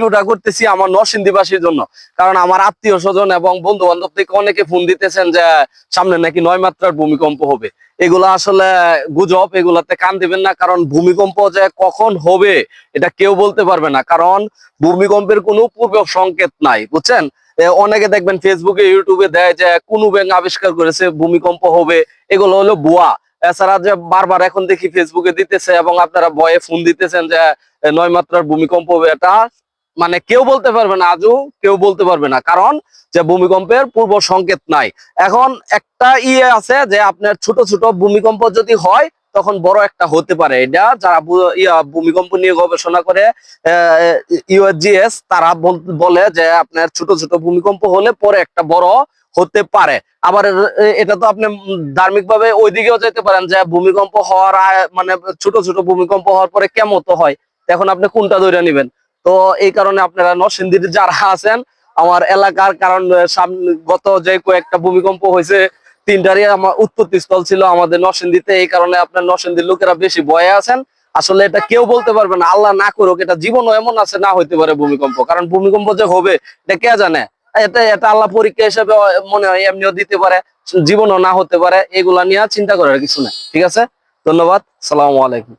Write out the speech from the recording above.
ভিডিওটা করতেছি আমার নরসিংদীবাসীর জন্য। কারণ আমার আত্মীয় স্বজন এবং বন্ধু বান্ধব থেকে অনেকে ফোন দিতেছেন যে, সামনে নাকি নয় মাত্রার ভূমিকম্প হবে। এগুলো আসলে গুজব, এগুলাতে কান দিবেন না, কারণ ভূমিকম্প যে কখন হবে, এটা কেউ বলতে পারবে না। কারণ ভূমিকম্পের কোনো পূর্ব সংকেত নাই, বুঝছেন? অনেকে দেখবেন ফেসবুকে ইউটিউবে দেয় যে, কোন ব্যাংক আবিষ্কার করেছে, ভূমিকম্প হবে, এগুলো হলো ভুয়া। এছাড়া যে বারবার এখন দেখি ফেসবুকে দিতেছে এবং আপনারা ভয়ে ফোন দিতেছেন যে নয় মাত্রার ভূমিকম্প হবে, এটা মানে কেউ বলতে পারবে না, আজও কেউ বলতে পারবে না। কারণ যে ভূমিকম্পের পূর্ব সংকেত নাই। এখন একটা ইয়ে আছে যে আপনার ছোট ছোট ভূমিকম্প যদি হয়, তখন বড় একটা হতে পারে। এটা যারা ভূমিকম্প নিয়ে গবেষণা করে ইউএসজিএস, তারা বল- যে আপনার ছোট ছোট ভূমিকম্প হলে পরে একটা বড় হতে পারে। আবার এটা তো আপনি ধার্মিক ভাবে ওইদিকেও যেতে পারেন যে ভূমিকম্প হওয়ার মানে ছোট ছোট ভূমিকম্প হওয়ার পরে কেমন তো হয়। এখন আপনি কোনটা ধরে নেবেন? তো এই কারণে আপনারা নরসিংদীর যারা আছেন, আমার এলাকার কারণ গত যে কয়েকটা ভূমিকম্প হয়েছে, তিনটারই আমার উৎপত্তি স্থল ছিল আমাদের নরসিংদীতে। এই কারণে আপনার নরসিংদীর লোকেরা বেশি ভয়ে আছেন। আসলে এটা কেউ বলতে পারবে না। আল্লাহ না করুক, এটা জীবনও এমন আছে, না হইতে পারে ভূমিকম্প। কারণ ভূমিকম্প যে হবে, এটা কে জানে? এটা এটা আল্লাহ পরীক্ষা হিসেবে মনে হয় এমনিও দিতে পারে, জীবনও না হতে পারে। এগুলা নিয়ে চিন্তা করার কিছু না ঠিক আছে? ধন্যবাদ। সালামু আলাইকুম।